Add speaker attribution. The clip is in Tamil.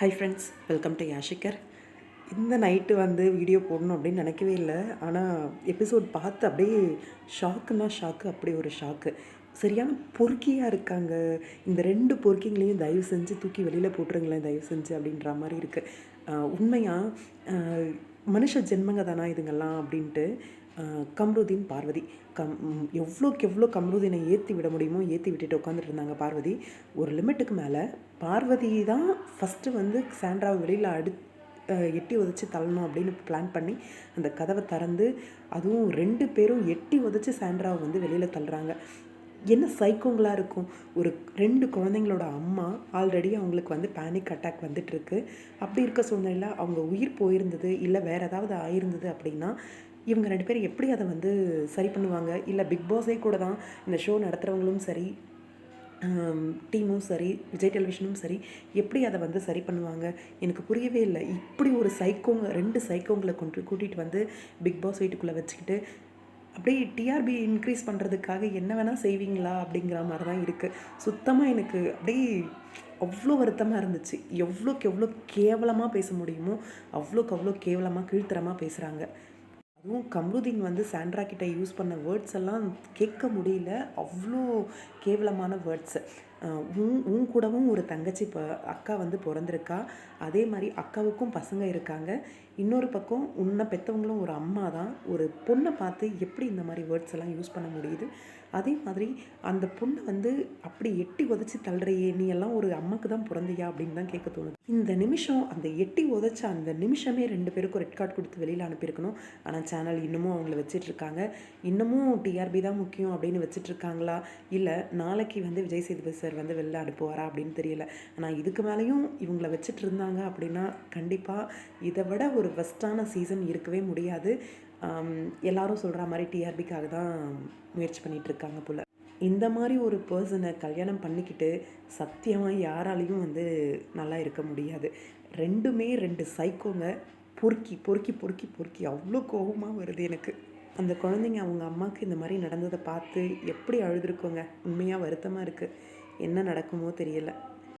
Speaker 1: ஹை ஃப்ரெண்ட்ஸ் வெல்கம் டு யாஷிகர் இந்த நைட்டு வந்து வீடியோ போடணும் அப்படின்னு நினைக்கவே இல்லை. ஆனால் எபிசோட் பார்த்து அப்படியே ஷாக்குன்னா ஷாக்கு அப்படி ஒரு ஷாக்கு சரியான பொறுக்கியாக இருக்காங்க. இந்த ரெண்டு பொறுக்கிங்களையும் தயவு செஞ்சு தூக்கி வெளியில் போட்டுருங்களேன் தயவு செஞ்சு அப்படின்ற மாதிரி இருக்குது உண்மையாக மனுஷ ஜென்மங்க தானா இதுங்கெல்லாம் அப்படின்ட்டு கம்ருதீன் பார்வதி. கம் எவ்வளோக்கு எவ்வளோ கம்ருதீனை ஏற்றி விட முடியுமோ ஏற்றி விட்டுட்டு உட்காந்துட்டு இருந்தாங்க பார்வதி. ஒரு லிமிட்டுக்கு மேலே பார்வதி தான் ஃபஸ்ட்டு வந்து சாண்ட்ராவை வெளியில் அடி எட்டி உதச்சி தள்ளணும் அப்படின்னு பிளான் பண்ணி அந்த கதவை திறந்து அதுவும் ரெண்டு பேரும் எட்டி உதச்சி சாண்ட்ராவை வந்து வெளியில் தள்ளுறாங்க. என்ன சைக்கோங்களாக இருக்கும்? ஒரு ரெண்டு குழந்தைங்களோட அம்மா ஆல்ரெடி அவங்களுக்கு வந்து பேனிக் அட்டாக் வந்துட்டுருக்கு அப்படி இருக்க சூழ்நிலையில் அவங்க உயிர் போயிருந்தது இல்லை வேறு ஏதாவது ஆயிருந்தது அப்படின்னா இவங்க ரெண்டு பேரும் எப்படி அதை வந்து சரி பண்ணுவாங்க? இல்லை பிக் பாஸே கூட தான் இந்த ஷோ நடத்துகிறவங்களும் சரி டீமும் சரி விஜய் டெலிவிஷனும் சரி எப்படி அதை வந்து சரி பண்ணுவாங்க? எனக்கு புரியவே இல்லை. இப்படி ஒரு சைக்கோங்க ரெண்டு சைக்கோங்களை கொண்டு கூட்டிகிட்டு வந்து பிக் பாஸ் வீட்டுக்குள்ளே வச்சுக்கிட்டு அப்படியே டிஆர்பி இன்க்ரீஸ் பண்ணுறதுக்காக என்ன வேணால் செய்வீங்களா? அப்படிங்கிற மாதிரி தான் இருக்குது சுத்தமாக எனக்கு அப்படியே அவ்வளோ வருத்தமாக இருந்துச்சு. எவ்வளோக்கு எவ்வளோ கேவலமாக பேச முடியுமோ அவ்வளோக்கு அவ்வளோ கேவலமாக கீழ்த்தரமாக பேசுகிறாங்க அதுவும் கம்ருதீன் வந்து சாண்ட்ரா கிட்ட யூஸ் பண்ண வேர்ட்ஸ் எல்லாம் கேட்க முடியல. அவ்வளோ கேவலமான வேர்ட்ஸு உன் உன் கூடவும் ஒரு தங்கச்சி இப்போ அக்கா வந்து பிறந்திருக்கா. அதே மாதிரி அக்காவுக்கும் பசங்க இருக்காங்க. இன்னொரு பக்கம் உன்னை பெற்றவங்களும் ஒரு அம்மா தான். ஒரு பொண்ணை பார்த்து எப்படி இந்த மாதிரி வேர்ட்ஸ் எல்லாம் யூஸ் பண்ண முடியுது? அதே மாதிரி அந்த பொண்ணை வந்து அப்படி எட்டி உதச்சி தள்ளுறையே நீ எல்லாம் ஒரு அம்மாக்கு தான் பிறந்தியா அப்படின்னு தான் கேட்க தோணுது. இந்த நிமிஷம் அந்த எட்டி உதச்ச அந்த நிமிஷமே ரெண்டு பேருக்கும் ரெட் கார்டு கொடுத்து வெளியில் அனுப்பியிருக்கணும். ஆனால் சேனல் இன்னமும் அவங்கள வச்சிட்ருக்காங்க இன்னமும் டிஆர்பி தான் முக்கியம் அப்படின்னு வச்சிட்ருக்காங்களா இல்லை நாளைக்கு வந்து விஜய் சேதுபதி சார் வந்து வெளில அனுப்புவாரா அப்படின்னு தெரியல. ஆனால் இதுக்கு மேலேயும் இவங்கள வச்சுட்டு இருந்தாங்க அப்படின்னா கண்டிப்பாக இதை விட ஒரு பெஸ்ட்டான சீசன் இருக்கவே முடியாது. எல்லாரும் சொல்கிற மாதிரி டிஆர்பிக்காக தான் முயற்சி பண்ணிட்டு இருக்காங்க போல். இந்த மாதிரி ஒரு பர்சனை கல்யாணம் பண்ணிக்கிட்டு சத்தியமாக யாராலையும் வந்து நல்லா இருக்க முடியாது. ரெண்டுமே ரெண்டு சைக்கோங்க பொறுக்கி பொறுக்கி பொறுக்கி பொறுக்கி அவ்வளோ கோபமாக வருது எனக்கு. அந்த குழந்தைங்க அவங்க அம்மாவுக்கு இந்த மாதிரி நடந்ததை பார்த்து எப்படி அழுதுருக்கோங்க? உண்மையாக வருத்தமாக இருக்குது என்ன நடக்குமோ தெரியல.